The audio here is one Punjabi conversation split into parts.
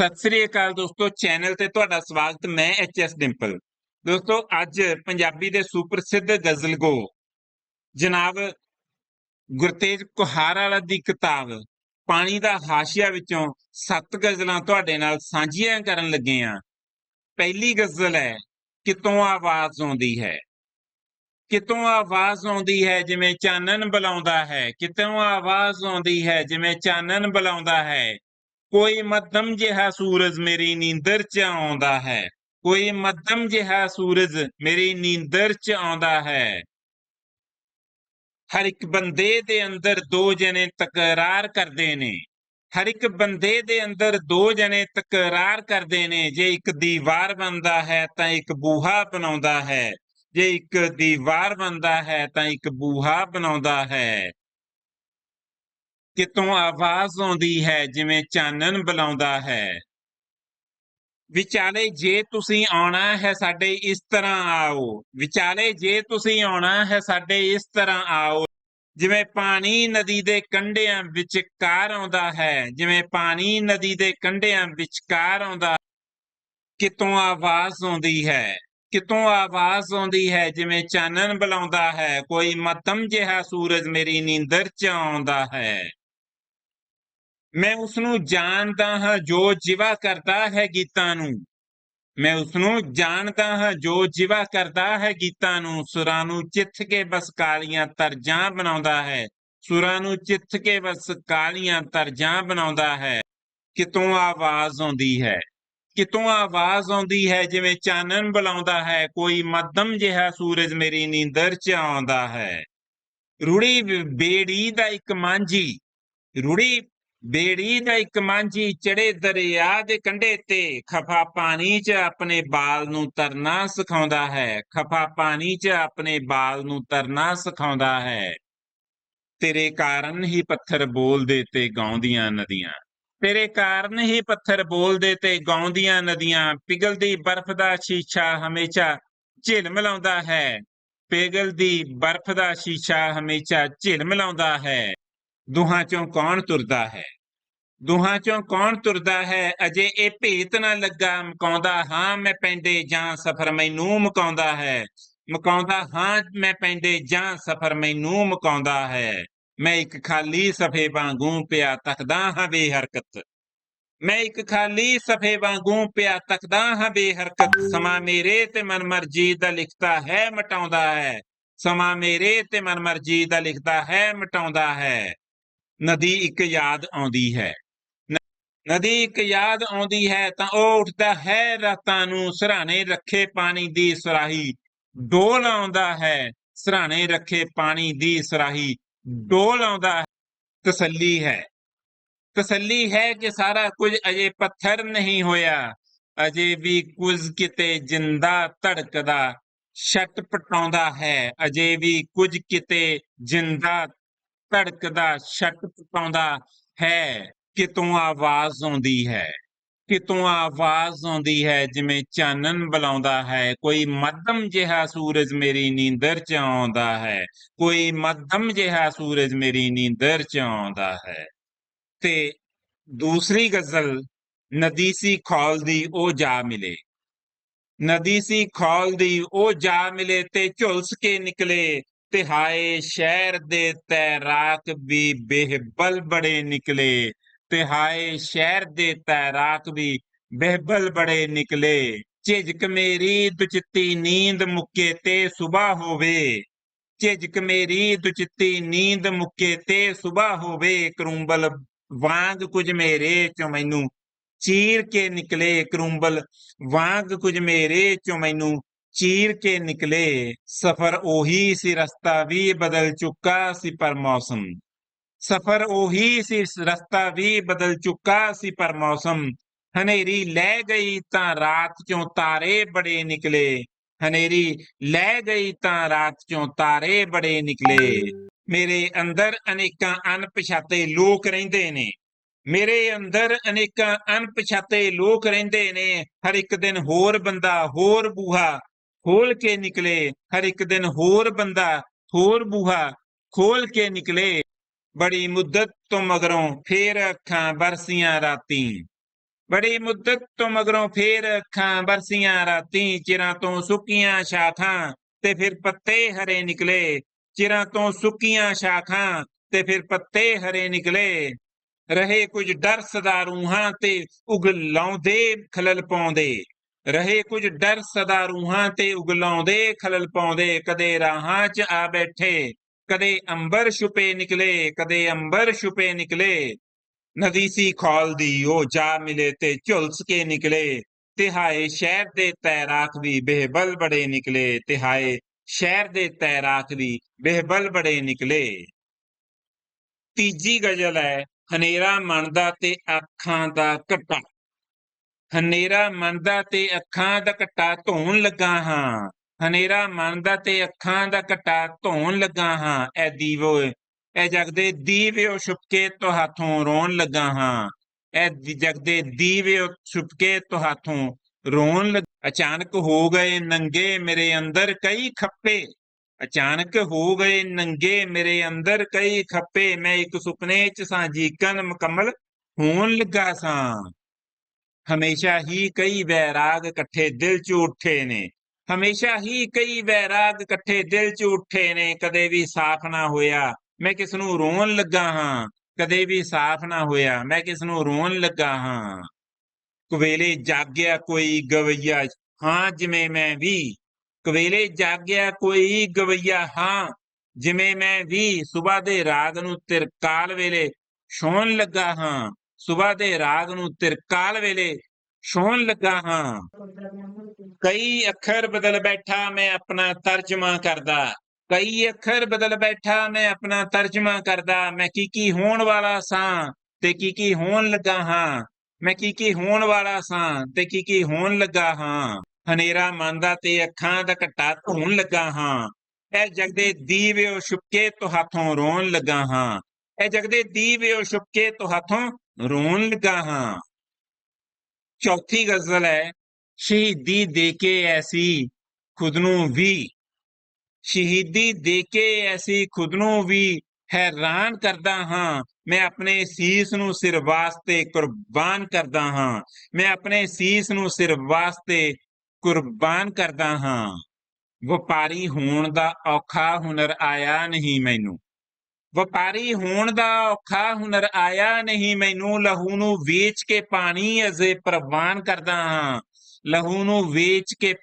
ਸਤਿ ਸ੍ਰੀ ਅਕਾਲ ਦੋਸਤੋ, ਚੈਨਲ ਤੇ ਤੁਹਾਡਾ ਸਵਾਗਤ ਮੈਂ ਐਚ ਐਸ ਡਿੰਪਲ ਦੋਸਤੋ, ਅੱਜ ਪੰਜਾਬੀ ਦੇ ਸੁਪ੍ਰਸਿੱਧ ਗਜ਼ਲਗੋ ਜਨਾਬ ਗੁਰਤੇਜ ਕੁਹਾਰ ਵਾਲਾ ਦੀ ਕਿਤਾਬ, ਪਾਣੀ ਦਾ ਹਾਸ਼ੀਆ ਵਿੱਚੋਂ ਸੱਤ ਗਜ਼ਲਾਂ ਤੁਹਾਡੇ ਨਾਲ ਸਾਂਝੀਆਂ ਕਰਨ ਲੱਗੇ ਆ। ਪਹਿਲੀ ਗਜ਼ਲ ਹੈ, ਕਿਤੋਂ ਆਵਾਜ਼ ਆਉਂਦੀ ਹੈ? ਕਿਤੋਂ ਆਵਾਜ਼ ਆਉਂਦੀ ਹੈ ਜਿਵੇਂ ਚਾਨਣ ਬੁਲਾਉਂਦਾ ਹੈ? ਕਿਤੋਂ ਆਵਾਜ਼ ਆਉਂਦੀ ਹੈ ਜਿਵੇਂ ਚਾਨਣ ਬੁਲਾਉਂਦਾ ਹੈ? ਕੋਈ ਮੱਧਮ ਜਿਹਾ ਸੂਰਜ ਮੇਰੀ ਨੀਂਦਰ 'ਚ ਆਉਂਦਾ ਹੈ। ਕੋਈ ਮੱਧਮ ਜਿਹਾ ਸੂਰਜ ਮੇਰੀ ਨੀਂਦਰ 'ਚ ਆਉਂਦਾ ਹੈ। ਹਰ ਇੱਕ ਬੰਦੇ ਦੇ ਅੰਦਰ ਦੋ ਜਣੇ ਤਕਰਾਰ ਕਰਦੇ ਨੇ। ਹਰ ਇੱਕ ਬੰਦੇ ਦੇ ਅੰਦਰ ਦੋ ਜਣੇ ਤਕਰਾਰ ਕਰਦੇ ਨੇ। ਜੇ ਇੱਕ ਦੀਵਾਰ ਬਣਦਾ ਹੈ ਤਾਂ ਇੱਕ ਬੂਹਾ ਬਣਾਉਂਦਾ ਹੈ। ਜੇ ਇੱਕ ਦੀਵਾਰ ਬਣਦਾ ਹੈ ਤਾਂ ਇੱਕ ਬੂਹਾ ਬਣਾਉਂਦਾ ਹੈ। ਕਿਤੋਂ ਆਵਾਜ਼ ਆਉਂਦੀ ਹੈ, ਜਿਵੇਂ ਚਾਨਣ ਬੁਲਾਉਂਦਾ ਹੈ। ਵਿਚਾਲੇ ਜੇ ਤੁਸੀਂ ਆਉਣਾ ਹੈ, ਸਾਡੇ ਇਸ ਤਰ੍ਹਾਂ ਆਓ। ਵਿਚਾਲੇ ਜੇ ਤੁਸੀਂ ਆਉਣਾ ਹੈ, ਸਾਡੇ ਇਸ ਤਰ੍ਹਾਂ ਆਓ। ਜਿਵੇਂ ਪਾਣੀ ਨਦੀ ਦੇ ਕੰਢਿਆਂ ਵਿਚਕਾਰ ਆਉਂਦਾ ਹੈ, ਜਿਵੇਂ ਪਾਣੀ ਨਦੀ ਦੇ ਕੰਢਿਆਂ ਵਿਚਕਾਰ ਆਉਂਦਾ ਕਿਤੋਂ ਆਵਾਜ਼ ਆਉਂਦੀ ਹੈ, ਕਿਤੋਂ ਆਵਾਜ਼ ਆਉਂਦੀ ਹੈ, ਜਿਵੇਂ ਚਾਨਣ ਬੁਲਾਉਂਦਾ ਹੈ। ਕੋਈ ਮਤਮ ਜਿਹਾ ਸੂਰਜ ਮੇਰੀ ਨੀਂਦਰ 'ਚ ਆਉਂਦਾ ਹੈ। ਮੈਂ ਉਸ ਨੂੰ ਜਾਣਦਾ ਹਾਂ ਜੋ ਜਿਵਾ ਕਰਦਾ ਹੈ ਗੀਤਾਂ ਨੂੰ। ਮੈਂ ਉਸ ਨੂੰ ਜਾਣਦਾ ਹਾਂ ਜੋ ਜਿਵਾ ਕਰਦਾ ਹੈ ਗੀਤਾਂ ਨੂੰ। ਸੁਰਾਂ ਨੂੰ ਚਿੱਥ ਕੇ ਬਸ ਕਾਲੀਆਂ ਤਰਜਾਂ ਬਣਾਉਂਦਾ ਹੈ। ਸੁਰਾਂ ਨੂੰ ਚਿੱਥ ਕੇ ਬਸ ਕਾਲੀਆਂ ਤਰਜਾਂ ਬਣਾਉਂਦਾ ਹੈ। ਕਿਤੋਂ ਆਵਾਜ਼ ਆਉਂਦੀ ਹੈ? ਕਿਤੋਂ ਆਵਾਜ਼ ਆਉਂਦੀ ਹੈ? ਜਿਵੇਂ ਚਾਨਣ ਬੁਲਾਉਂਦਾ ਹੈ। ਕੋਈ ਮੱਧਮ ਜਿਹਾ ਸੂਰਜ ਮੇਰੀ ਨੀਂਦਰ 'ਚ ਆਉਂਦਾ ਹੈ। ਰੂੜੀ ਬੇੜੀ ਦਾ ਇੱਕ ਮਾਂਝੀ। ਰੂੜੀ ਬੇੜੀ ਦਾ ਇੱਕ ਮਾਂਝੀ ਚੜੇ ਦਰਿਆ ਦੇ ਕੰਢੇ ਤੇ ਖਫਾ ਪਾਣੀ 'ਚ ਆਪਣੇ ਬਾਲ ਨੂੰ ਤਰਨਾ ਸਿਖਾਉਂਦਾ ਹੈ। ਖਫਾ ਪਾਣੀ 'ਚ ਆਪਣੇ ਬਾਲ ਨੂੰ ਤਰਨਾ ਸਿਖਾਉਂਦਾ ਹੈ। ਤੇਰੇ ਕਾਰਨ ਹੀ ਪੱਥਰ ਬੋਲਦੇ ਤੇ ਗਾਉਂਦੀਆਂ ਨਦੀਆਂ। ਤੇਰੇ ਕਾਰਨ ਹੀ ਪੱਥਰ ਬੋਲਦੇ ਤੇ ਗਾਉਂਦੀਆਂ ਨਦੀਆਂ। ਪਿਗਲਦੀ ਬਰਫ਼ ਦਾ ਸ਼ੀਸ਼ਾ ਹਮੇਸ਼ਾ ਝਿਲਮਿਲਾਉਂਦਾ ਹੈ। ਪਿਗਲਦੀ ਬਰਫ਼ ਦਾ ਸ਼ੀਸ਼ਾ ਹਮੇਸ਼ਾ ਝਿਲਮਿਲਾਉਂਦਾ ਹੈ। ਦੋਹਾਂ ਚੋਂ ਕੌਣ ਤੁਰਦਾ ਹੈ? ਦੋਹਾਂ ਚੋਂ ਕੌਣ ਤੁਰਦਾ ਹੈ? ਅਜੇ ਇਹ ਭੇਤ ਨਾ ਲੱਗਾ, ਮਕਾਉਂਦਾ ਹਾਂ ਮੈਂ ਪੈਂਦੇ ਜਾਂ ਸਫਰ ਮੈਨੂੰ ਮਕਾਉਂਦਾ ਹੈ। ਮਕਾਉਂਦਾ ਹਾਂ ਮੈਂ ਪੈਂਦੇ ਜਾਂ ਸਫਰ ਮੈਨੂੰ ਮਕਾਉਂਦਾ ਹੈ। ਮੈਂ ਇੱਕ ਖਾਲੀ ਸਫੇ ਵਾਂਗੂ ਪਿਆ ਤੱਕਦਾ ਹਾਂ ਬੇਹਰਕਤ। ਮੈਂ ਇੱਕ ਖਾਲੀ ਸਫੇ ਵਾਂਗੂ ਪਿਆ ਤੱਕਦਾ ਹਾਂ ਬੇਹਰਕਤ। ਸਮਾਂ ਮੇਰੇ ਤੇ ਮਨਮਰਜੀ ਦਾ ਲਿਖਦਾ ਹੈ, ਮਟਾਉਂਦਾ ਹੈ। ਸਮਾਂ ਮੇਰੇ ਤੇ ਮਨਮਰਜੀ ਦਾ ਲਿਖਦਾ ਹੈ, ਮਟਾਉਂਦਾ ਹੈ। ਨਦੀ ਇੱਕ ਯਾਦ ਆਉਂਦੀ ਹੈ। ਨਦੀ ਇੱਕ ਯਾਦ ਆਉਂਦੀ ਹੈ ਤਾਂ ਉਹ ਉੱਠਦਾ ਹੈ ਰਾਤਾਂ ਨੂੰ ਸਰਾਣੇ ਰੱਖੇ ਪਾਣੀ ਦੀ ਸਰਾਹੀ। ਡੋਲ ਆਉਂਦਾ ਹੈ ਸਰਾਣੇ ਰੱਖੇ ਪਾਣੀ ਦੀ ਸਰਾਹੀ। ਡੋਲ ਆਉਂਦਾ ਤਸੱਲੀ ਹੈ। ਤਸੱਲੀ ਹੈ ਕਿ ਸਾਰਾ ਕੁਝ ਅਜੇ ਪੱਥਰ ਨਹੀਂ ਹੋਇਆ। ਅਜੇ ਵੀ ਕੁਝ ਕਿਤੇ ਜਿੰਦਾ ਧੜਕਦਾ, ਛਟ ਪਟਾਉਂਦਾ ਹੈ। ਅਜੇ ਵੀ ਕੁਝ ਕਿਤੇ ਜਿੰਦਾ ਧੜਕਦਾ ਛਟ ਪਟਾਉਂਦਾ ਹੈ, ਕਿਤੋਂ ਆਵਾਜ਼ ਆਉਂਦੀ ਹੈ, ਕਿਤੋਂ ਆਵਾਜ਼ ਆਉਂਦੀ ਹੈ, ਜਿਵੇਂ ਚਾਨਣ ਬੁਲਾਉਂਦਾ ਹੈ, ਕੋਈ ਮੱਧਮ ਜਿਹਾ ਸੂਰਜ ਮੇਰੀ ਨੀਂਦਰ 'ਚ ਆਉਂਦਾ ਹੈ, ਕੋਈ ਮੱਧਮ ਜਿਹਾ ਸੂਰਜ ਮੇਰੀ ਨੀਂਦਰ 'ਚ ਆਉਂਦਾ ਹੈ। ਤੇ ਦੂਸਰੀ ਗਜ਼ਲ, ਨਦੀ ਸੀ ਖੌਲ ਦੀ ਉਹ ਜਾ ਮਿਲੇ। ਨਦੀ ਸੀ ਖੌਲ ਦੀ ਉਹ ਜਾ ਮਿਲੇ ਤੇ ਝੁਲਸ ਕੇ ਨਿਕਲੇ ਤੇ ਹਾਏ ਸ਼ਹਿਰ ਦੇ ਤੈਰਾਕ ਵੀ ਬੇਹਬਲ ਬੜੇ ਨਿਕਲੇ। ਤੇ ਹਾਏ ਸ਼ਹਿਰ ਦੇ ਤੈਰਾਕ ਵੀ ਬੇਹਬਲ ਬੜੇ ਨਿਕਲੇ। ਝਿਜਕ ਮੇਰੀ ਦੁਚਿੱਤੀ ਨੀਂਦ ਮੁੱਕੇ ਤੇ ਸਵੇਰ ਹੋਵੇ। ਝਿਜਕ ਮੇਰੀ ਦੁਚਿੱਤੀ ਨੀਂਦ ਮੁੱਕੇ ਤੇ ਸਵੇਰ ਹੋਵੇ। ਕਰੂੰਬਲ ਵਾਂਗ ਕੁਝ ਮੇਰੇ ਚੋਂ ਮੈਨੂੰ ਚੀਰ ਕੇ ਨਿਕਲੇ। ਕਰੂੰਬਲ ਵਾਂਗ ਕੁਝ ਮੇਰੇ ਚੋਂ ਮੈਨੂੰ ਚੀਰ ਕੇ ਨਿਕਲੇ, ਸਫਰ ਉਹੀ ਸੀ ਰਸਤਾ ਵੀ ਬਦਲ ਚੁੱਕਾ ਸੀ ਪਰ ਮੌਸਮ। ਸਫਰ ਉਹੀ ਸੀ ਰਸਤਾ ਵੀ ਬਦਲ ਚੁੱਕਾ ਸੀ ਪਰ ਮੌਸਮ। ਹਨੇਰੀ ਲੈ ਗਈ ਤਾਂ ਰਾਤ ਚੋਂ ਤਾਰੇ ਬੜੇ ਨਿਕਲੇ। ਹਨੇਰੀ ਲੈ ਗਈ ਤਾਂ ਰਾਤ ਚੋਂ ਤਾਰੇ ਬੜੇ ਨਿਕਲੇ। ਮੇਰੇ ਅੰਦਰ ਅਨੇਕਾਂ ਅਣਪਛਾਤੇ ਲੋਕ ਰਹਿੰਦੇ ਨੇ। ਮੇਰੇ ਅੰਦਰ ਅਨੇਕਾਂ ਅਣਪਛਾਤੇ ਲੋਕ ਰਹਿੰਦੇ ਨੇ। ਹਰ ਇੱਕ ਦਿਨ ਹੋਰ ਬੰਦਾ, ਹੋਰ ਬੂਹਾ ਖੋਲ ਕੇ ਨਿਕਲੇ। ਹਰ ਇੱਕ ਦਿਨ ਹੋਰ ਬੰਦਾ, ਹੋਰ ਬੂਹਾ ਖੋਲ ਕੇ ਨਿਕਲੇ। ਬੜੀ ਮੁੱਦਤ ਤੋਂ ਮਗਰੋਂ ਫੇਰ ਅੱਖਾਂ ਬਰਸੀਆਂ ਰਾਤੀ। ਬੜੀ ਮੁੱਦਤ ਤੋਂ ਮਗਰੋਂ ਫੇਰ ਅੱਖਾਂ ਬਰਸੀਆਂ ਰਾਤੀ। ਚਿਰਾਂ ਤੋਂ ਸੁੱਕੀਆਂ ਸ਼ਾਖਾਂ ਤੇ ਫਿਰ ਪੱਤੇ ਹਰੇ ਨਿਕਲੇ। ਚਿਰਾਂ ਤੋਂ ਸੁੱਕੀਆਂ ਸ਼ਾਖਾਂ ਤੇ ਫਿਰ ਪੱਤੇ ਹਰੇ ਨਿਕਲੇ। ਰਹੇ ਕੁਝ ਡਰ ਸਦਾ ਰੂਹਾਂ ਤੇ ਉਗਲਾਉਂਦੇ ਖਲਲ ਪਾਉਂਦੇ। ਰਹੇ ਕੁਝ ਡਰ ਸਦਾ ਰੂਹਾਂ ਤੇ ਉਗਲਾਉਂਦੇ, ਖਲਲ ਪਾਉਂਦੇ, ਕਦੇ ਰਾਹਾਂ 'ਚ ਆ ਬੈਠੇ, ਕਦੇ ਅੰਬਰ ਛੁਪੇ ਨਿਕਲੇ, ਕਦੇ ਅੰਬਰ ਛੁਪੇ ਨਿਕਲੇ। ਨਦੀ ਸੀ ਖੋਲਦੀ ਉਹ ਜਾ ਮਿਲੇ ਤੇ ਝੁਲਸ ਕੇ ਨਿਕਲੇ। ਤਿਹਾਏ ਸ਼ਹਿਰ ਦੇ ਤੈਰਾਕ ਵੀ ਬੇਹਬਲ ਬੜੇ ਨਿਕਲੇ। ਤਿਹਾਏ ਸ਼ਹਿਰ ਦੇ ਤੈਰਾਕ ਵੀ ਬੇਹਬਲ ਬੜੇ ਨਿਕਲੇ। ਤੀਜੀ ਗਜ਼ਲ ਹੈ, ਹਨੇਰਾ ਮਨ ਦਾ ਤੇ ਅੱਖਾਂ ਦਾ ਘੱਟਾ। ਹਨੇਰਾ ਮਨ ਦਾ ਤੇ ਅੱਖਾਂ ਦਾ ਘੱਟਾ ਧੋਣ ਲੱਗਾ ਹਾਂ। ਹਨੇਰਾ ਮਨ ਦਾ ਤੇ ਅੱਖਾਂ ਦਾ ਘੱਟਾ ਧੋਣ ਲੱਗਾ ਹਾਂ। ਐ ਦੀਵੋ ਐ ਜਗਦੇ ਦੀਵਿਓ ਛੁਪਕੇ ਤੋਂ ਹੱਥੋਂ ਰੋਣ ਲੱਗਾ ਹਾਂ। ਐ ਦੀ- ਜਗਦੇ ਦੀਵਿਓ ਛੁਪਕੇ ਤੋਂ ਹੱਥੋਂ ਰੋਣ ਲੱਗ, ਅਚਾਨਕ ਹੋ ਗਏ ਨੰਗੇ ਮੇਰੇ ਅੰਦਰ ਕਈ ਖੱਪੇ। ਅਚਾਨਕ ਹੋ ਗਏ ਨੰਗੇ ਮੇਰੇ ਅੰਦਰ ਕਈ ਖੱਪੇ। ਮੈਂ ਇੱਕ ਸੁਪਨੇ ਚ ਸਾਂ ਜੀਕਨ ਮੁਕੰਮਲ ਹੋਣ ਲੱਗਾ ਸਾਂ। ਹਮੇਸ਼ਾ ਹੀ ਕਈ ਵੈਰਾਗ ਇਕੱਠੇ ਦਿਲ ਚ ਉੱਠੇ ਨੇ। ਹਮੇਸ਼ਾ ਹੀ ਕਈ ਵੈਰਾਗ ਇਕੱਠੇ ਦਿਲ ਚ ਉੱਠੇ ਨੇ। ਕਦੇ ਵੀ ਸਾਫ਼ ਨਾ ਹੋਇਆ, ਮੈਂ ਕਿਸ ਨੂੰ ਰੋਣ ਲੱਗਾ ਹਾਂ। ਕਦੇ ਵੀ ਸਾਫ਼ ਨਾ ਹੋਇਆ, ਮੈਂ ਕਿਸ ਨੂੰ ਰੋਣ ਲੱਗਾ ਹਾਂ। ਕਵੇਲੇ ਜਾਗਿਆ ਕੋਈ ਗਵਈਆ, ਹਾਂ, ਜਿਵੇਂ ਮੈਂ ਵੀ। ਕਵੇਲੇ ਜਾਗਿਆ ਕੋਈ ਗਵਈਆ, ਹਾਂ, ਜਿਵੇਂ ਮੈਂ ਵੀ। ਸਵੇਰ ਦੇ ਰਾਗ ਨੂੰ ਤਿਰਕਾਲ ਵੇਲੇ ਛੋਣ ਲੱਗਾ ਹਾਂ। ਸਵੇਰ ਦੇ ਰਾਗ ਨੂੰ ਤਿਰਕਾਲ ਵੇਲੇ ਛੋਣ ਲੱਗਾ ਹਾਂ। ਕਈ ਅੱਖਰ ਬਦਲ ਬੈਠਾ ਮੈਂ ਆਪਣਾ ਤਰਜਮਾ ਕਰਦਾ। ਕਈ ਅੱਖਰ ਬਦਲ ਬੈਠਾ ਮੈਂ ਆਪਣਾ ਤਰਜਮਾ ਕਰਦਾ। ਮੈਂ ਕੀ ਕੀ ਹੋਣ ਵਾਲਾ ਸਾਂ ਤੇ ਕੀ ਕੀ ਹੋਣ ਲੱਗਾ ਹਾਂ। ਮੈਂ ਕੀ ਕੀ ਹੋਣ ਵਾਲਾ ਸਾਂ ਤੇ ਕੀ ਕੀ ਹੋਣ ਲੱਗਾ ਹਾਂ। ਹਨੇਰਾ ਮੰਨਦਾ ਤੇ ਅੱਖਾਂ ਦਾ ਘੱਟਾ ਧੋਣ ਲੱਗਾ ਹਾਂ। ਇਹ ਜਗਦੇ ਦੀਵਿਓ ਛੁਪਕੇ ਤੋਂ ਹੱਥੋਂ ਰੋਣ ਲੱਗਾ ਹਾਂ। ਇਹ ਜਗਦੇ ਦੀਵਿਓ ਛੁਪਕੇ ਤੋਂ ਹੱਥੋਂ ਰੋਣ ਲੱਗਾ ਹਾਂ। ਚੌਥੀ ਗਜ਼ਲ ਹੈ, ਸ਼ਹੀਦੀ ਦੇ ਕੇ ਐਸੀ ਖੁਦ ਨੂੰ ਵੀ। ਸ਼ਹੀਦੀ ਦੇ ਕੇ ਐਸੀ ਖੁਦ ਨੂੰ ਵੀ ਹੈਰਾਨ ਕਰਦਾ ਹਾਂ। ਮੈਂ ਆਪਣੇ ਸੀਸ ਨੂੰ ਸਿਰ ਵਾਸਤੇ ਕੁਰਬਾਨ ਕਰਦਾ ਹਾਂ। ਮੈਂ ਆਪਣੇ ਸੀਸ ਨੂੰ ਸਿਰ ਵਾਸਤੇ ਕੁਰਬਾਨ ਕਰਦਾ ਹਾਂ। ਵਪਾਰੀ ਹੋਣ ਦਾ ਔਖਾ ਹੁਨਰ ਆਇਆ ਨਹੀਂ ਮੈਨੂੰ। ਵਪਾਰੀ ਹੋਣ ਦਾ ਔਖਾ ਹੁਨਰ ਆਇਆ ਨਹੀਂ, ਮੈਨੂੰ ਲਹੂ ਨੂੰ ਵੇਚ ਕੇ ਪਾਣੀ ਅਜੇ ਪ੍ਰਵਾਨ ਕਰਦਾ ਹਾਂ। ਲਹੂ ਨੂੰ ਵੇਚ ਕੇ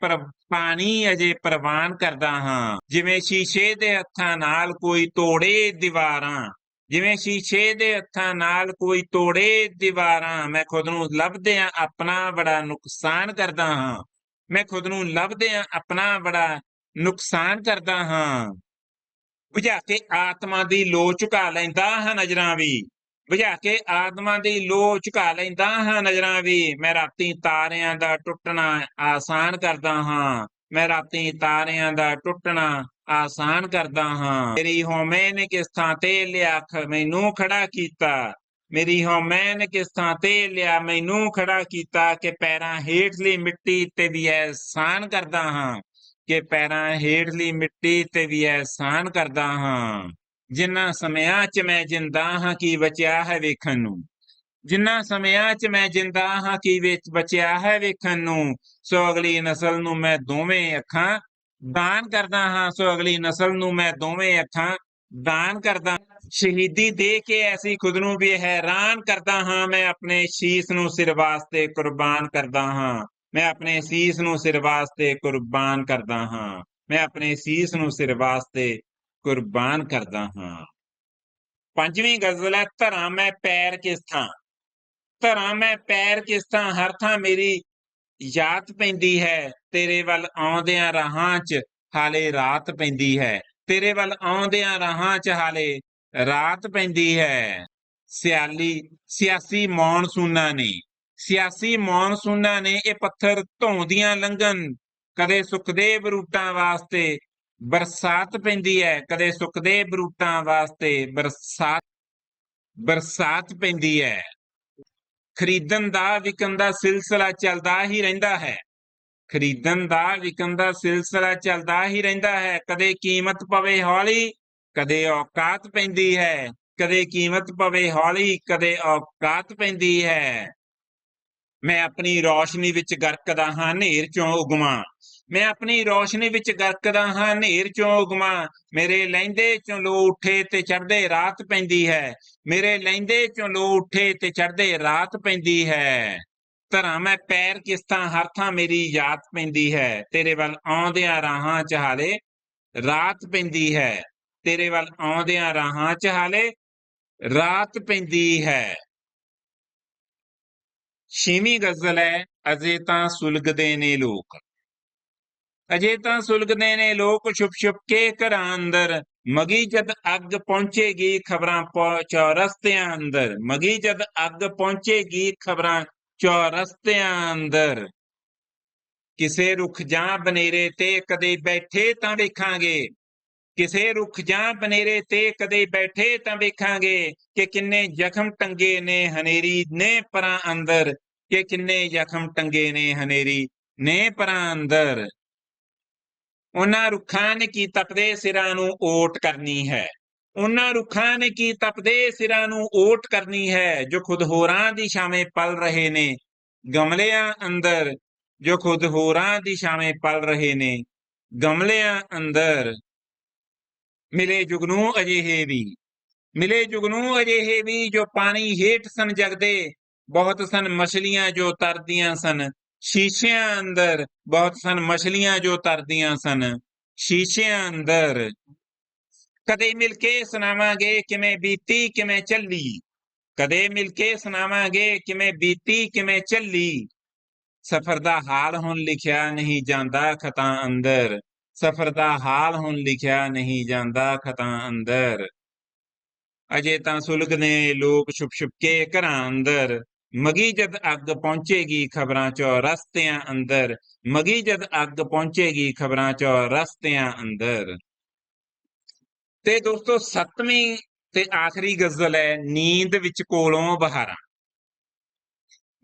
ਪਾਣੀ ਅਜੇ ਪ੍ਰਵਾਨ ਕਰਦਾ ਹਾਂ। ਜਿਵੇਂ ਸ਼ੀਸ਼ੇ ਦੇ ਹੱਥਾਂ ਨਾਲ ਕੋਈ ਤੋੜੇ ਦੀਵਾਰਾਂ, ਜਿਵੇਂ ਸ਼ੀਸ਼ੇ ਦੇ ਹੱਥਾਂ ਨਾਲ ਕੋਈ ਤੋੜੇ ਦੀਵਾਰਾਂ, ਮੈਂ ਖੁਦ ਨੂੰ ਲੱਭਦਿਆਂ ਆਪਣਾ ਬੜਾ ਨੁਕਸਾਨ ਕਰਦਾ ਹਾਂ। ਮੈਂ ਖੁਦ ਨੂੰ ਲੱਭਦਿਆਂ ਆਪਣਾ ਬੜਾ ਨੁਕਸਾਨ ਕਰਦਾ ਹਾਂ। ਬੁਝਾ ਕੇ ਆਤਮਾ ਦੀ ਲੋ ਝੁਕਾ ਲੈਂਦਾ ਹਾਂ ਨਜ਼ਰਾਂ ਵੀ। ਬੁਝਾ ਕੇ ਆਤਮਾ ਦੀ ਲੋ ਝੁਕਾ ਲੈਂਦਾ ਹਾਂ ਨਜ਼ਰਾਂ ਵੀ। ਮੈਂ ਰਾਤੀ ਤਾਰਿਆਂ ਦਾ ਟੁੱਟਣਾ ਆਸਾਨ ਕਰਦਾ ਹਾਂ। ਮੈਂ ਰਾਤੀ ਤਾਰਿਆਂ ਦਾ ਟੁੱਟਣਾ ਆਸਾਨ ਕਰਦਾ ਹਾਂ। ਮੇਰੀ ਹਉਮੈ ਨੇ ਕਿਸ ਥਾਂ ਤੇ ਲਿਆ ਮੈਨੂੰ ਖੜਾ ਕੀਤਾ। ਮੇਰੀ ਹਉਮੈ ਨੇ ਕਿਸ ਥਾਂ ਤੇ ਲਿਆ ਮੈਨੂੰ ਖੜਾ ਕੀਤਾ ਕਿ ਪੈਰਾਂ ਹੇਠਲੀ ਮਿੱਟੀ ਤੇ ਵੀ ਐਹਸਾਨ ਕਰਦਾ ਹਾਂ। ਕਿ ਪੈਰਾਂ ਹੇਠਲੀ ਮਿੱਟੀ ਤੇ ਵੀ ਐਹਸਾਨ ਕਰਦਾ ਹਾਂ। ਜਿਨ੍ਹਾਂ ਸਮਿਆਂ 'ਚ ਮੈਂ ਜਿੰਦਾ ਹਾਂ, ਕੀ ਬਚਿਆ ਹੈ ਵੇਖਣ ਨੂੰ? ਜਿਨ੍ਹਾਂ ਸਮਿਆਂ 'ਚ ਮੈਂ ਜਿੰਦਾ ਹਾਂ, ਕੀ ਵਿੱਚ ਬਚਿਆ ਹੈ ਵੇਖਣ ਨੂੰ? ਸੋ ਅਗਲੀ ਨਸਲ ਨੂੰ ਮੈਂ ਦੋਵੇਂ ਅੱਖਾਂ ਦਾਨ ਕਰਦਾ ਹਾਂ। ਸੋ ਅਗਲੀ ਨਸਲ ਨੂੰ ਮੈਂ ਦੋਵੇਂ ਅੱਖਾਂ ਦਾਨ ਕਰਦਾ ਸ਼ਹੀਦੀ ਦੇ ਕੇ ਐਸੀ ਖੁਦ ਨੂੰ ਵੀ ਹੈਰਾਨ ਕਰਦਾ ਹਾਂ। ਮੈਂ ਆਪਣੇ ਸ਼ੀਸ ਨੂੰ ਸਿਰ ਵਾਸਤੇ ਕੁਰਬਾਨ ਕਰਦਾ ਹਾਂ। ਮੈਂ ਆਪਣੇ ਸੀਸ ਨੂੰ ਸਿਰ ਵਾਸਤੇ ਕੁਰਬਾਨ ਕਰਦਾ ਹਾਂ। ਮੈਂ ਆਪਣੇ ਸੀਸ ਨੂੰ ਸਿਰ ਵਾਸਤੇ ਕੁਰਬਾਨ ਕਰਦਾ ਹਾਂ। ਪੰਜਵੀਂ ਗਜ਼ਲ ਹੈ, ਧਰਾਂ ਮੈਂ ਪੈਰ ਕਿਸ ਥਾਂ? ਧਰਾਂ ਮੈਂ ਪੈਰ ਕਿਸ ਥਾਂ? ਹਰ ਥਾਂ ਮੇਰੀ ਯਾਦ ਪੈਂਦੀ ਹੈ। ਤੇਰੇ ਵੱਲ ਆਉਂਦਿਆਂ ਰਾਹਾਂ 'ਚ ਹਾਲੇ ਰਾਤ ਪੈਂਦੀ ਹੈ। ਤੇਰੇ ਵੱਲ ਆਉਂਦਿਆਂ ਰਾਹਾਂ 'ਚ ਹਾਲੇ ਰਾਤ ਪੈਂਦੀ ਹੈ। ਸਿਆਲੀ, ਸਿਆਸੀ ਮੌਨਸੂਨਾਂ ਨੇ। ਸਿਆਸੀ ਮੌਨਸੂਨਾਂ ਨੇ, ਇਹ ਪੱਥਰ ਧੋਂਦੀਆਂ ਲੰਘਣ। ਕਦੇ ਸੁੱਕਦੇ ਬਰੂਟਾਂ ਵਾਸਤੇ ਬਰਸਾਤ ਪੈਂਦੀ ਹੈ ਕਦੇ ਸੁੱਕਦੇ ਬਰੂਟਾਂ ਵਾਸਤੇ ਬਰਸਾਤ ਬਰਸਾਤ ਪੈਂਦੀ ਹੈ ਖਰੀਦਣ ਦਾ, ਵਿਕਣ ਦਾ ਸਿਲਸਿਲਾ ਚੱਲਦਾ ਹੀ ਰਹਿੰਦਾ ਹੈ। ਖਰੀਦਣ ਦਾ, ਵਿਕਣ ਦਾ ਸਿਲਸਿਲਾ ਚੱਲਦਾ ਹੀ ਰਹਿੰਦਾ ਹੈ। ਕਦੇ ਕੀਮਤ ਪਵੇ ਹੌਲੀ, ਕਦੇ ਔਕਾਤ ਪੈਂਦੀ ਹੈ। ਕਦੇ ਕੀਮਤ ਪਵੇ ਹੌਲੀ, ਕਦੇ ਔਕਾਤ ਪੈਂਦੀ ਹੈ। ਮੈਂ ਆਪਣੀ ਰੌਸ਼ਨੀ ਵਿੱਚ ਗਰਕਦਾ ਹਾਂ, ਹਨੇਰ ਚੋਂ ਉਗਮਾਂ। ਮੈਂ ਆਪਣੀ ਰੌਸ਼ਨੀ ਵਿੱਚ ਗਰਕਦਾ ਹਾਂ, ਹਨੇਰ ਚੋਂ ਉਗਮਾਂ। ਮੇਰੇ ਲਹਿੰਦੇ ਚੋਂ ਲੋ ਉੱਠੇ ਤੇ ਚੜ੍ਹਦੇ ਰਾਤ ਪੈਂਦੀ ਹੈ। ਮੇਰੇ ਲਹਿੰਦੇ ਚੋਂ ਲੋ ਉੱਠੇ ਤੇ ਚੜ੍ਹਦੇ ਰਾਤ ਪੈਂਦੀ ਹੈ। ਧਰਾਂ ਮੈਂ ਪੈਰ ਕਿਸ ਥਾਂ ਹਰ ਥਾਂ ਮੇਰੀ ਯਾਦ ਪੈਂਦੀ ਹੈ। ਤੇਰੇ ਵੱਲ ਆਉਂਦਿਆਂ ਰਾਹਾਂ ਚ ਹਾਲੇ ਰਾਤ ਪੈਂਦੀ ਹੈ। ਤੇਰੇ ਵੱਲ ਆਉਂਦਿਆਂ ਰਾਹਾਂ ਚ ਹਾਲੇ ਰਾਤ ਪੈਂਦੀ ਹੈ। ਛੇਵੀਂ ਗਜ਼ਲ ਹੈ, ਅਜੇ ਤਾਂ ਸੁਲਗਦੇ ਨੇ ਲੋਕ। ਅਜੇ ਤਾਂ ਸੁਲਗਦੇ ਨੇ ਲੋਕ, ਛੁਪ ਛੁਪ ਕੇ ਘਰਾਂ ਅੰਦਰ। ਮਗੀ ਜਦ ਅੱਗ ਪਹੁੰਚੇਗੀ ਖਬਰਾਂ ਚੌਰਸਤਿਆਂ ਅੰਦਰ। ਮਗੀ ਜਦ ਅੱਗ ਪਹੁੰਚੇਗੀ ਖਬਰਾਂ ਚੌਰਸਤਿਆਂ ਅੰਦਰ। ਕਿਸੇ ਰੁੱਖ ਜਾਂ ਬਨੇਰੇ ਤੇ ਕਦੇ ਬੈਠੇ ਤਾਂ ਵੇਖਾਂਗੇ। ਕਿਸੇ ਰੁੱਖ ਜਾਂ ਬਨੇਰੇ ਤੇ ਕਦੇ ਬੈਠੇ ਤਾਂ ਵੇਖਾਂਗੇ ਕਿ ਕਿੰਨੇ ਜ਼ਖਮ ਟੰਗੇ ਨੇ ਹਨੇਰੀ, ਨੇ ਪਰਾਂ ਅੰਦਰ, ਕਿ ਕਿੰਨੇ ਜ਼ਖਮ ਟੰਗੇ ਨੇ ਹਨੇਰੀ, ਨੇ ਪਰਾਂ ਅੰਦਰ। ਉਹਨਾਂ ਰੁੱਖਾਂ ਨੇ ਕੀ ਤਪਦੇ ਸਿਰਾਂ ਨੂੰ ਓਟ ਕਰਨੀ ਹੈ? ਉਹਨਾਂ ਰੁੱਖਾਂ ਨੇ ਕੀ ਤਪਦੇ ਸਿਰਾਂ ਨੂੰ ਓਟ ਕਰਨੀ ਹੈ, ਜੋ ਖੁਦ ਹੋਰਾਂ ਦੀ ਛਾਵੇਂ ਪਲ ਰਹੇ ਨੇ? ਗਮਲਿਆਂ ਅੰਦਰ ਜੋ ਖੁਦ ਹੋਰਾਂ ਦੀ ਛਾਵੇਂ ਪਲ ਰਹੇ ਨੇ, ਗਮਲਿਆਂ ਅੰਦਰ ਮਿਲੇ ਜੁਗਨੂ ਅਜਿਹੇ ਵੀ। ਮਿਲੇ ਜੁਗਨੂ ਅਜਿਹੇ ਵੀ ਜੋ ਪਾਣੀ ਹੇਠ ਸਨ ਜਗਦੇ, ਬਹੁਤ ਸਨ ਮਛਲੀਆਂ ਜੋ ਤਰਦੀਆਂ ਸਨ। ਸ਼ੀਸ਼ਿਆਂ ਅੰਦਰ ਬਹੁਤ ਸਨ ਮਛਲੀਆਂ ਜੋ ਤਰਦੀਆਂ ਸਨ। ਸ਼ੀਸ਼ਿਆਂ ਅੰਦਰ ਕਦੇ ਮਿਲ ਕੇ ਸੁਣਾਵਾਂਗੇ ਕਿਵੇਂ ਬੀਤੀ, ਕਿਵੇਂ ਚੱਲੀ। ਕਦੇ ਮਿਲ ਕੇ ਸੁਣਾਵਾਂਗੇ ਕਿਵੇਂ ਬੀਤੀ, ਕਿਵੇਂ ਚੱਲੀ। ਸਫ਼ਰ ਦਾ ਹਾਲ ਹੁਣ ਲਿਖਿਆ ਨਹੀਂ ਜਾਂਦਾ ਖਤਾਂ ਅੰਦਰ। ਸਫ਼ਰ ਦਾ ਹਾਲ ਹੁਣ ਲਿਖਿਆ ਨਹੀਂ ਜਾਂਦਾ ਖਤਾਂ ਅੰਦਰ। ਅਜੇ ਤਾਂ ਸੁਲਗਨੇ ਲੋਕ ਛੁਪ ਛੁਪ ਕੇ ਘਰਾਂ ਅੰਦਰ। ਮਗੀ ਜਦ ਅੱਗ ਪਹੁੰਚੇਗੀ ਖਬਰਾਂ ਚੋਂ ਰਸਤਿਆਂ ਅੰਦਰ। ਮਗੀ ਜਦ ਅੱਗ ਪਹੁੰਚੇਗੀ ਖਬਰਾਂ ਚੋਂ ਰਸਤਿਆਂ ਅੰਦਰ। ਤੇ ਦੋਸਤੋ, ਸੱਤਵੀਂ ਤੇ ਆਖਰੀ ਗਜ਼ਲ ਹੈ, ਨੀਂਦ ਵਿੱਚ ਕੋਲੋਂ ਬਹਾਰਾਂ।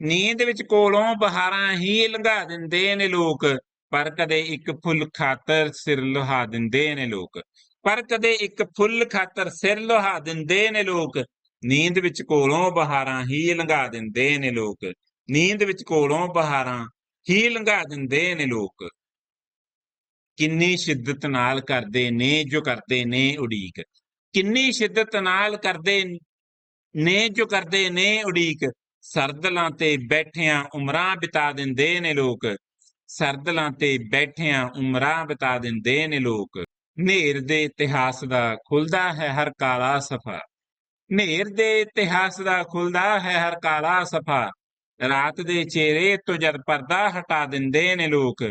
ਨੀਂਦ ਵਿੱਚ ਕੋਲੋਂ ਬਹਾਰਾਂ ਹੀ ਲੰਘਾ ਦਿੰਦੇ ਨੇ ਲੋਕ। ਪਰ ਕਦੇ ਇੱਕ ਫੁੱਲ ਖਾਤਰ ਸਿਰ ਲੁਹਾ ਦਿੰਦੇ ਨੇ ਲੋਕ। ਪਰ ਕਦੇ ਇੱਕ ਫੁੱਲ ਖਾਤਰ ਸਿਰ ਲੁਹਾ ਦਿੰਦੇ ਨੇ ਲੋਕ। ਨੀਂਦ ਵਿੱਚ ਕੋਲੋਂ ਬਹਾਰਾਂ ਹੀ ਲੰਘਾ ਦਿੰਦੇ ਨੇ ਲੋਕ। ਨੀਂਦ ਵਿੱਚ ਕੋਲੋਂ ਬਹਾਰਾਂ ਹੀ ਲੰਘਾ ਦਿੰਦੇ ਨੇ ਲੋਕ। ਕਿੰਨੀ ਸ਼ਿੱਦਤ ਨਾਲ ਕਰਦੇ ਨੇ ਜੋ ਕਰਦੇ ਨੇ ਉਡੀਕ। ਕਿੰਨੀ ਸ਼ਿੱਦਤ ਨਾਲ ਕਰਦੇ ਨੇ ਜੋ ਕਰਦੇ ਨੇ ਉਡੀਕ। ਸਰਦਲਾਂ ਤੇ ਬੈਠਿਆਂ ਉਮਰਾਂ ਬਿਤਾ ਦਿੰਦੇ ਨੇ ਲੋਕ। ਸਰਦਲਾਂ ਤੇ ਬੈਠਿਆਂ ਉਮਰਾਂ ਬਿਤਾ ਦਿੰਦੇ ਨੇ ਲੋਕ। ਨੇਰ ਦੇ ਇਤਿਹਾਸ ਦਾ ਖੁੱਲਦਾ ਹੈ ਹਰ ਕਾਲਾ ਸਫਾ। ਨੇਰ ਦੇ ਇਤਿਹਾਸ ਦਾ ਖੁੱਲਦਾ ਹੈ ਹਰ ਕਾਲਾ ਸਫਾ। ਰਾਤ ਦੇ ਚਿਹਰੇ ਤੋਂ ਜਦ ਪਰਦਾ ਹਟਾ ਦਿੰਦੇ ਨੇ ਲੋਕ।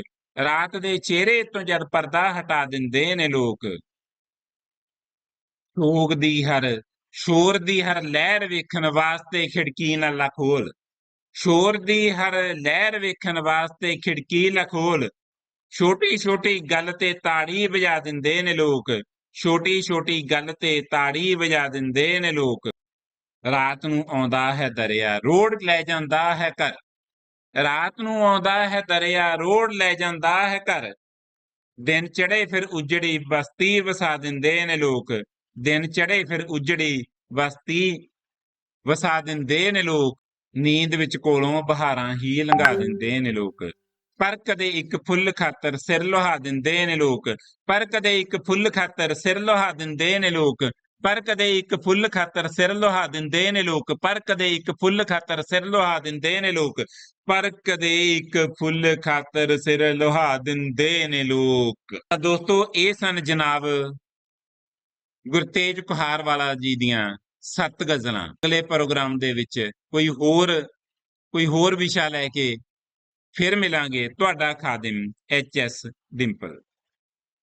ਰਾਤ ਦੇ ਚਿਹਰੇ ਤੋਂ ਜਦ ਪਰਦਾ ਹਟਾ ਦਿੰਦੇ ਨੇ ਲੋਕ। ਸ਼ੋਕ ਦੀ ਹਰ, ਸ਼ੋਰ ਦੀ ਹਰ ਲਹਿਰ ਵੇਖਣ ਵਾਸਤੇ ਖਿੜਕੀ ਨਾ ਲਖੋਲ ਸ਼ੋਰ ਦੀ ਹਰ ਲਹਿਰ ਵੇਖਣ ਵਾਸਤੇ ਖਿੜਕੀ ਲਖੋਲ। ਛੋਟੀ ਛੋਟੀ ਗੱਲ ਤੇ ਤਾੜੀ ਵਜਾ ਦਿੰਦੇ ਨੇ ਲੋਕ। ਛੋਟੀ ਛੋਟੀ ਗੱਲ ਤੇ ਤਾੜੀ ਵਜਾ ਦਿੰਦੇ ਨੇ ਲੋਕ। ਰਾਤ ਨੂੰ ਆਉਂਦਾ ਹੈ ਦਰਿਆ ਰੋਡ ਲੈ ਜਾਂਦਾ ਹੈ ਘਰ। ਰਾਤ ਨੂੰ ਆਉਂਦਾ ਹੈ ਦਰਿਆ ਰੋਡ ਲੈ ਜਾਂਦਾ ਹੈ ਘਰ। ਦਿਨ ਚੜੇ ਫਿਰ ਉਜੜੀ ਬਸਤੀ ਵਸਾ ਦਿੰਦੇ ਨੇ ਲੋਕ। ਦਿਨ ਚੜੇ ਫਿਰ ਉਜੜੀ ਬਸਤੀ ਵਸਾ ਦਿੰਦੇ ਨੇ ਲੋਕ। ਨੀਂਦ ਵਿੱਚ ਕੋਲੋਂ ਬਹਾਰਾਂ ਹੀ ਲੰਘਾ ਦਿੰਦੇ ਨੇ ਲੋਕ। ਪਰ ਕਦੇ ਇੱਕ ਫੁੱਲ ਖਾਤਰ ਸਿਰ ਲੁਹਾ ਦਿੰਦੇ ਨੇ ਲੋਕ। ਪਰ ਕਦੇ ਇੱਕ ਫੁੱਲ ਖਾਤਰ ਸਿਰ ਲੁਹਾ ਦਿੰਦੇ ਨੇ ਲੋਕ। ਪਰ ਕਦੇ ਇੱਕ ਫੁੱਲ ਖਾਤਰ ਸਿਰ ਲੁਹਾ ਦਿੰਦੇ ਨੇ ਲੋਕ। ਪਰ ਕਦੇ ਇੱਕ ਫੁੱਲ ਖਾਤਰ ਸਿਰ ਲੁਹਾ ਦਿੰਦੇ ਨੇ ਲੋਕ। ਪਰ ਕਦੇ ਇੱਕ ਫੁੱਲ ਖਾਤਰ ਸਿਰ ਲੁਹਾ ਦਿੰਦੇ ਨੇ ਲੋਕ। ਦੋਸਤੋ ਇਹ ਸਨ ਜਨਾਬ ਗੁਰਤੇਜ ਕੁਹਾਰ ਵਾਲਾ ਜੀ ਦੀਆਂ ਸੱਤ ਗਜ਼ਲਾਂ। ਅਗਲੇ ਪ੍ਰੋਗਰਾਮ ਦੇ ਵਿੱਚ ਕੋਈ ਹੋਰ ਕੋਈ ਹੋਰ ਵਿਸ਼ਾ ਲੈ ਕੇ ਫਿਰ ਮਿਲਾਂਗੇ ਤੁਹਾਡਾ ਖਾਦਮ ਐਚ ਐਸ ਡਿੰਪਲ